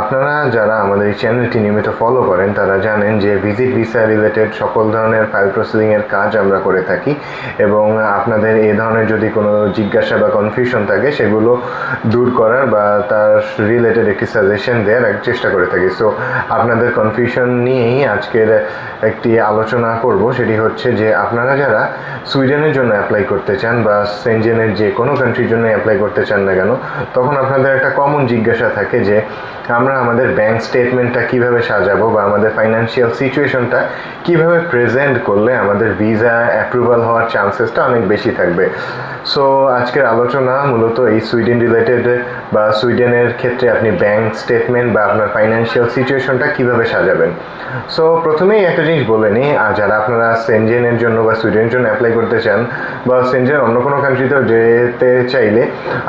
আপনারা যারা আমাদের এই চ্যানেলটি নিয়মিত ফলো করেন, তারা জানেন যে ভিজিট ভিসা রিলেটেড সকল ধরনের ফাইল প্রসেসিংয়ের কাজ আমরা করে থাকি এবং আপনাদের এ ধরনের যদি কোনো জিজ্ঞাসা বা কনফিউশন থাকে, সেগুলো দূর করার বা তার রিলেটেড একটি সাজেশন দেওয়ার এক চেষ্টা করে থাকি। সো আপনাদের কনফিউশন নিয়েই আজকের একটি আলোচনা করব, সেটি হচ্ছে যে আপনারা যারা সুইডেনের জন্য অ্যাপ্লাই করতে চান বা সেনজেনের যে কোনো কান্ট্রির জন্য অ্যাপ্লাই করতে চান না কেন, তখন আপনাদের একটা কমন জিজ্ঞাসা থাকে যে আমরা আমাদের ব্যাংক স্টেটমেন্টটা কীভাবে সাজাবো বা আমাদের ফাইন্যান্সিয়াল সিচুয়েশনটা কীভাবে প্রেজেন্ট করলে আমাদের ভিসা অ্যাপ্রুভাল হওয়ার চান্সেসটা অনেক বেশি থাকবে। সো আজকের আলোচনা মূলত এই সুইডেন রিলেটেড বা সুইডেনের ক্ষেত্রে আপনি ব্যাংক স্টেটমেন্ট বা আপনার ফাইন্যান্সিয়াল সিচুয়েশনটা কীভাবে সাজাবেন? সো প্রথমেই একটা জিনিস বলে নিই, আর যারা আপনারা সেনজেনের জন্য বা সুইডেনের জন্য অ্যাপ্লাই করতে চান বা সেনজেন অন্য কোনো কান্ট্রিতেও যেতে চাইলে,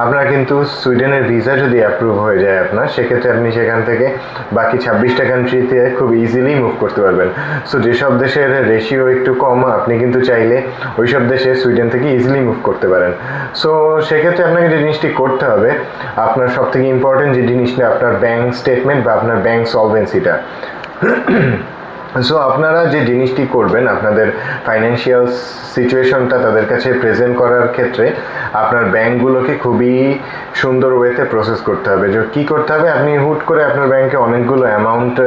আপনারা কিন্তু সুইডেনের ভিসা যদি অ্যাপ্রুভ হয়ে যায় আপনার, সেক্ষেত্রে আপনি সেখান থেকে বাকি ছাব্বিশটা কান্ট্রিতে খুব ইজিলি মুভ করতে পারবেন। সো যেসব দেশের রেশিও একটু কম, আপনি কিন্তু চাইলে ওই সব দেশে সুইডেন থেকে ইজিলি মুভ করতে পারেন। সো সেক্ষেত্রে আপনাকে যে জিনিসটি করতে হবে আপনার সব থেকে ইম্পর্টেন্ট যে জিনিস জিনিসটা আপনার ব্যাংক স্টেটমেন্ট বা আপনার ব্যাংক সলভেন্সিটা সো আপনারা যে জিনিসটি করবেন, আপনাদের ফাইন্যান্সিয়াল সিচুয়েশনটা তাদের কাছে প্রেজেন্ট করার ক্ষেত্রে আপনার ব্যাংকগুলোকে খুবই সুন্দর ওয়েতে প্রসেস করতে হবে। যে কী করতে হবে? আপনি হুট করে আপনার ব্যাংকে অনেকগুলো অ্যামাউন্ট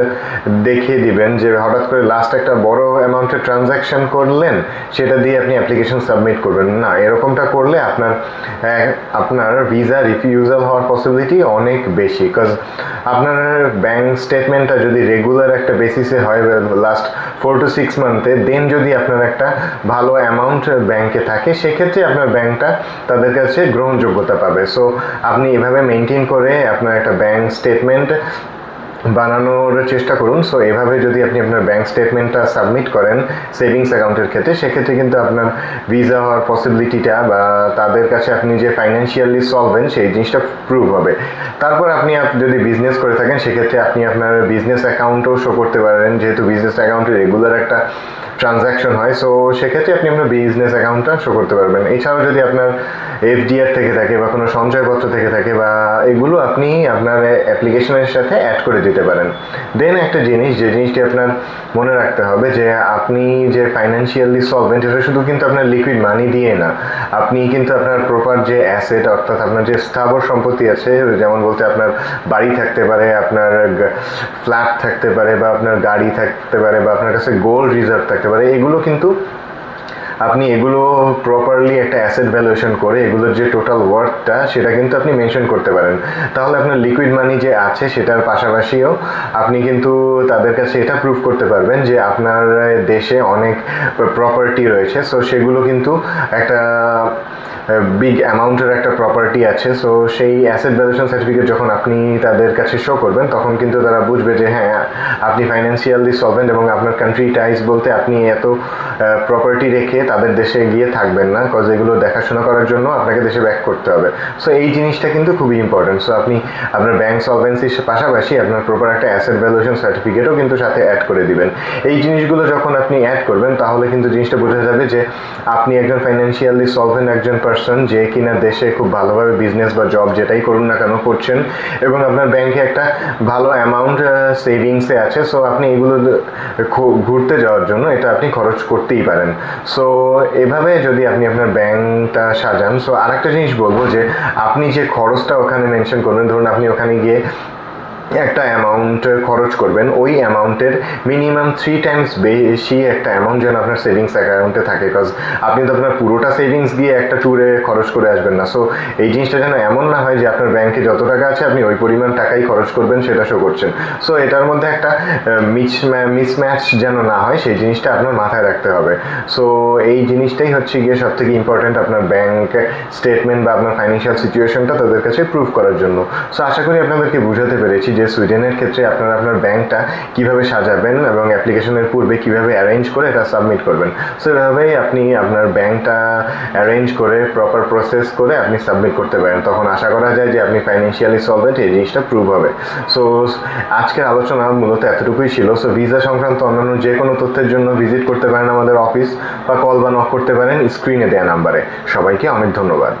দেখিয়ে দিবেন, যে হঠাৎ করে লাস্ট একটা বড় অ্যামাউন্টের ট্রানজ্যাকশন করলেন, সেটা দিয়ে আপনি অ্যাপ্লিকেশন সাবমিট করবেন। না, এরকমটা করলে আপনার আপনার ভিসা রিফিউজাল হওয়ার পসিবিলিটি অনেক বেশি। বিকজ আপনার ব্যাংক স্টেটমেন্টটা যদি রেগুলার একটা বেসিসে হয় লাস্ট ফোর টু সিক্স মান্থে দেন যদি আপনার একটা ভালো অ্যামাউন্ট ব্যাংকে থাকে, সেক্ষেত্রে আপনার ব্যাংকটা তাদের কাছে গ্রহণযোগ্যতা পাবে। সো আপনি এভাবে মেনটেন করে আপনার একটা ব্যাংক স্টেটমেন্ট বানানোর চেষ্টা করুন। সো এভাবে যদি আপনি আপনার ব্যাংক স্টেটমেন্টটা সাবমিট করেন সেভিংস অ্যাকাউন্টের ক্ষেত্রে, সেক্ষেত্রে কিন্তু আপনার ভিসা হওয়ার পসিবিলিটিটা বা তাদের কাছে আপনি যে ফাইন্যান্সিয়ালি সলভেন সেই জিনিসটা প্রুভ হবে। তারপর আপনি যদি বিজনেস করে থাকেন, সেক্ষেত্রে আপনি আপনার বিজনেস অ্যাকাউন্টও শো করতে পারেন, যেহেতু বিজনেস অ্যাকাউন্টে রেগুলার একটা ট্রানজ্যাকশন হয়। সো সেক্ষেত্রে আপনি আপনার বিজনেস অ্যাকাউন্টটা শো করতে পারবেন। এছাড়াও যদি আপনার এফডিআর থেকে থাকে বা কোনো সঞ্চয়পত্র থেকে থাকে বা এগুলো আপনি আপনার অ্যাপ্লিকেশনের সাথে অ্যাড করে দিতে পারেন। দেন একটা জিনিস, যে জিনিসটি আপনার মনে রাখতে হবে যে আপনি যে ফাইন্যান্সিয়ালি সলভেন্ট এটা শুধু কিন্তু আপনার লিকুইড মানি দিয়ে না, আপনি কিন্তু আপনার প্রপার যে অ্যাসেট অর্থাৎ আপনার যে স্থাবর সম্পত্তি আছে, যেমন বলতে আপনার বাড়ি থাকতে পারে, আপনার ফ্ল্যাট থাকতে পারে, বা আপনার গাড়ি থাকতে পারে, বা আপনার কাছে গোল্ড রিজার্ভ থাকতে পারে, এগুলো কিন্তু আপনি এগুলো প্রপারলি একটা অ্যাসেট ভ্যালুয়েশন করে এগুলোর যে টোটাল ওয়ার্থটা সেটা কিন্তু আপনি মেনশন করতে পারেন। তাহলে আপনার লিকুইড মানি যে আছে, সেটার পাশাপাশিও আপনি কিন্তু তাদের কাছে এটা প্রুভ করতে পারবেন যে আপনার দেশে অনেক প্রপার্টি রয়েছে। সো সেগুলো কিন্তু একটা বিগ অ্যামাউন্টের একটা প্রপার্টি আছে সো সেই অ্যাসেট ভ্যালুয়েশন সার্টিফিকেট যখন আপনি তাদের কাছে শো করবেন, তখন কিন্তু তারা বুঝবে যে হ্যাঁ আপনি ফাইন্যান্সিয়ালি সলভেন্ট এবং আপনার কান্ট্রি টাইজ বলতে আপনি এত প্রপার্টি রেখে তাদের দেশে গিয়ে থাকবেন না কজ এগুলো দেখাশোনা করার জন্য আপনাকে দেশে ব্যাক করতে হবে। সো এই জিনিসটা কিন্তু খুবই ইম্পর্টেন্ট সো আপনি আপনার ব্যাংক সলভেন্সির পাশাপাশি আপনার প্রপার একটা অ্যাসেট ভ্যালুয়েশন সার্টিফিকেটও কিন্তু সাথে অ্যাড করে দিবেন। এই জিনিসগুলো যখন আপনি অ্যাড করবেন, তাহলে কিন্তু জিনিসটা বোঝা যাবে যে আপনি একজন ফাইন্যান্সিয়ালি সলভেন্ট একজন পার্সন যে কিনা দেশে খুব ভালোভাবে বিজনেস বা জব যেটাই করুন না কেন করছেন এবং আপনার ব্যাংকে একটা ভালো অ্যামাউন্ট সেভিংসে আছে সো আপনি এগুলো ঘুরতে যাওয়ার জন্য এটা আপনি খরচ করতেই পারেন। সো এভাবে যদি আপনি আপনার ব্যাংকটা সাজান সো আরেকটা জিনিস বলব যে, আপনি যে খরচটা ওখানে মেনশন করবেন ধরুন আপনি ওখানে গিয়ে একটা অ্যামাউন্ট খরচ করবেন, ওই অ্যামাউন্টের মিনিমাম থ্রি টাইমস বেশি একটা অ্যামাউন্ট যেন আপনার সেভিংস অ্যাকাউন্টে থাকে বিকজ আপনি তো আপনার পুরোটা সেভিংস দিয়ে একটা ট্যুরে খরচ করে আসবেন না। সো এই জিনিসটা যেন এমন না হয় যে আপনার ব্যাংকে যত টাকা আছে, আপনি ওই পরিমাণ টাকাই খরচ করবেন, সেটা শো করছেন। সো এটার মধ্যে একটা মিস মিসম্যাচ যেন না হয়, সেই জিনিসটা আপনার মাথায় রাখতে হবে। সো এই জিনিসটাই হচ্ছে গিয়ে সব থেকে ইম্পর্টেন্ট আপনার ব্যাংক স্টেটমেন্ট বা আপনার ফাইন্যান্সিয়াল সিচুয়েশনটা তাদের কাছে প্রুভ করার জন্য। সো আশা করি আপনাদেরকে বুঝাতে পেরেছি যে সুইডেনের ক্ষেত্রে আপনারা আপনার ব্যাংকটা কীভাবে সাজাবেন এবং অ্যাপ্লিকেশনের পূর্বে কীভাবে অ্যারেঞ্জ করে এটা সাবমিট করবেন। সো এভাবেই আপনি আপনার ব্যাংকটা অ্যারেঞ্জ করে প্রপার প্রসেস করে আপনি সাবমিট করতে পারেন। তখন আশা করা যায় যে আপনি ফাইন্যান্সিয়ালি সলভেন্ট এই জিনিসটা প্রুভ হবে। সো আজকের আলোচনা মূলত এতটুকুই ছিল। সো ভিসা সংক্রান্ত অন্যান্য যে কোনো তথ্যের জন্য ভিজিট করতে পারেন আমাদের অফিস বা কল বা নক করতে পারেন স্ক্রিনে দেওয়া নাম্বারে সবাইকে অনেক ধন্যবাদ।